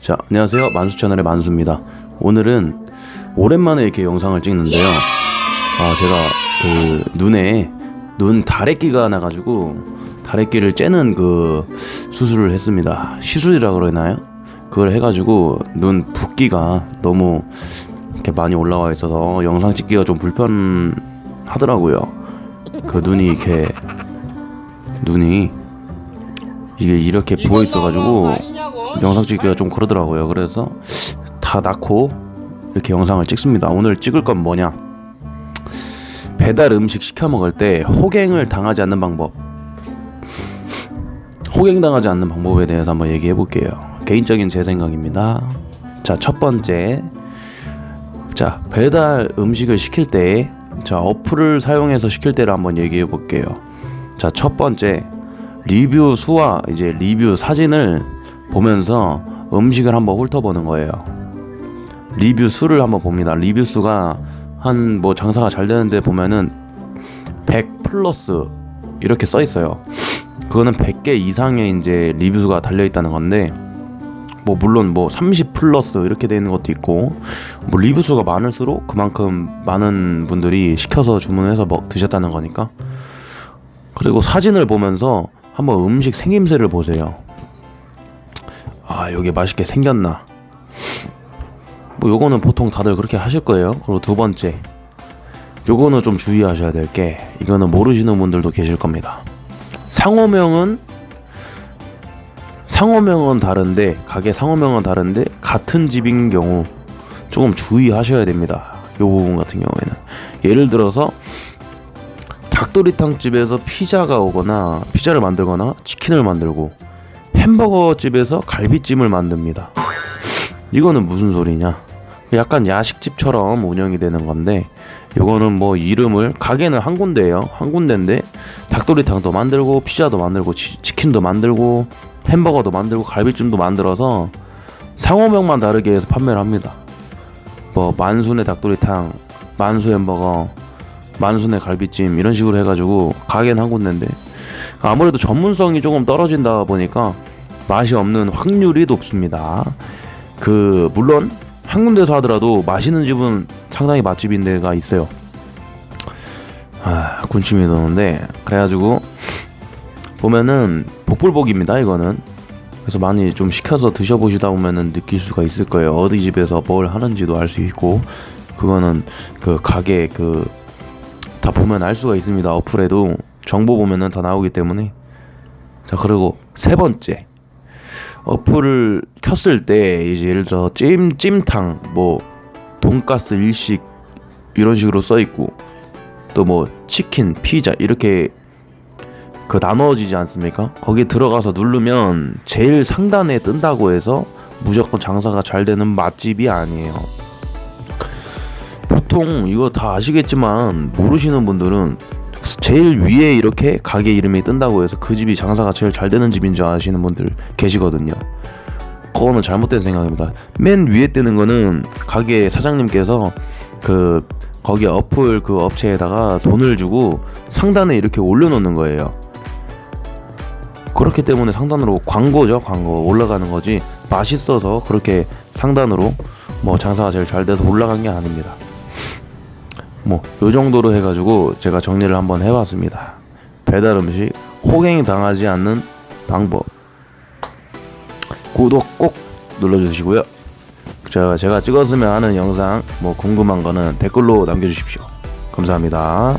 자, 안녕하세요. 만수 채널의 만수입니다. 오늘은 오랜만에 이렇게 영상을 찍는데요. 아, 제가 그 눈에 눈 다래끼가 나가지고 다래끼를 째는 그 수술을 했습니다. 시술이라 그러나요? 그걸 해가지고 눈 붓기가 너무 이렇게 많이 올라와 있어서 영상 찍기가 좀 불편 하더라고요. 그 눈이 이렇게 눈이 이게 이렇게 부어 있어가지고 영상 찍기가 좀 그러더라고요. 그래서 다 낳고 이렇게 영상을 찍습니다. 오늘 찍을 건 뭐냐? 배달 음식 시켜 먹을 때 호갱을 당하지 않는 방법. 호갱 당하지 않는 방법에 대해서 한번 얘기해 볼게요. 개인적인 제 생각입니다. 자, 첫 번째. 자, 배달 음식을 시킬 때 자, 어플을 사용해서 시킬 때를 한번 얘기해 볼게요. 자, 첫 번째. 리뷰 수와 이제 리뷰 사진을 보면서 음식을 한번 훑어보는 거예요. 리뷰 수를 한번 봅니다. 리뷰 수가 한 뭐 장사가 잘 되는데 보면은 100 플러스 이렇게 써 있어요. 그거는 100개 이상의 이제 리뷰 수가 달려 있다는 건데 뭐 물론 뭐 30 플러스 이렇게 되는 것도 있고 뭐 리뷰 수가 많을수록 그만큼 많은 분들이 시켜서 주문해서 먹 드셨다는 거니까. 그리고 사진을 보면서 한번 음식 생김새를 보세요. 아 여기 맛있게 생겼나? 뭐 요거는 보통 다들 그렇게 하실 거예요. 그리고 두 번째 요거는 좀 주의하셔야 될 게 이거는 모르시는 분들도 계실 겁니다. 상호명은 상호명은 다른데 가게 상호명은 다른데 같은 집인 경우 조금 주의하셔야 됩니다 요 부분 같은 경우에는 예를 들어서 닭도리탕 집에서 피자가 오거나 피자를 만들거나 치킨을 만들고 햄버거 집에서 갈비찜을 만듭니다. 이거는 무슨 소리냐? 약간 야식집처럼 운영이 되는 건데 요거는 뭐 이름을 가게는 한 군데예요. 한 군데인데 닭도리탕도 만들고 피자도 만들고 치, 치킨도 만들고 햄버거도 만들고 갈비찜도 만들어서 상호명만 다르게 해서 판매를 합니다. 뭐 만순의 닭도리탕, 만수 햄버거, 만순의 갈비찜 이런 식으로 해가지고 가게는 한 군데인데 아무래도 전문성이 조금 떨어진다 보니까 맛이 없는 확률이 높습니다. 그 물론 한 군데서 하더라도 맛있는 집은 상당히 맛집인 데가 있어요. 아 군침이 도는데 그래가지고 보면은 복불복입니다 이거는. 그래서 많이 좀 시켜서 드셔보시다 보면은 느낄 수가 있을 거예요. 어디 집에서 뭘 하는지도 알 수 있고 그거는 그 가게 그 다 보면 알 수가 있습니다 어플에도. 정보 보면은 다 나오기 때문에. 자 그리고 세 번째. 어플을 켰을 때 이제 예를 들어 찜 찜탕 뭐 돈가스 일식 이런 식으로 써 있고 또 뭐 치킨 피자 이렇게 그 나눠지지 않습니까? 거기 들어가서 누르면 제일 상단에 뜬다고 해서 무조건 장사가 잘 되는 맛집이 아니에요. 보통 이거 다 아시겠지만 모르시는 분들은 제일 위에 이렇게 가게 이름이 뜬다고 해서 그 집이 장사가 제일 잘 되는 집인 줄 아시는 분들 계시거든요. 그거는 잘못된 생각입니다. 맨 위에 뜨는 거는 가게 사장님께서 그 거기 어플 그 업체에다가 돈을 주고 상단에 이렇게 올려놓는 거예요. 그렇기 때문에 상단으로 광고죠, 광고 올라가는 거지 맛있어서 그렇게 상단으로 뭐 장사가 제일 잘 돼서 올라간 게 아닙니다. 뭐 요 정도로 해가지고 제가 정리를 한번 해봤습니다. 배달 음식 호갱 당하지 않는 방법 구독 꼭 눌러주시고요. 제가 제가 찍었으면 하는 영상 뭐 궁금한 거는 댓글로 남겨주십시오. 감사합니다.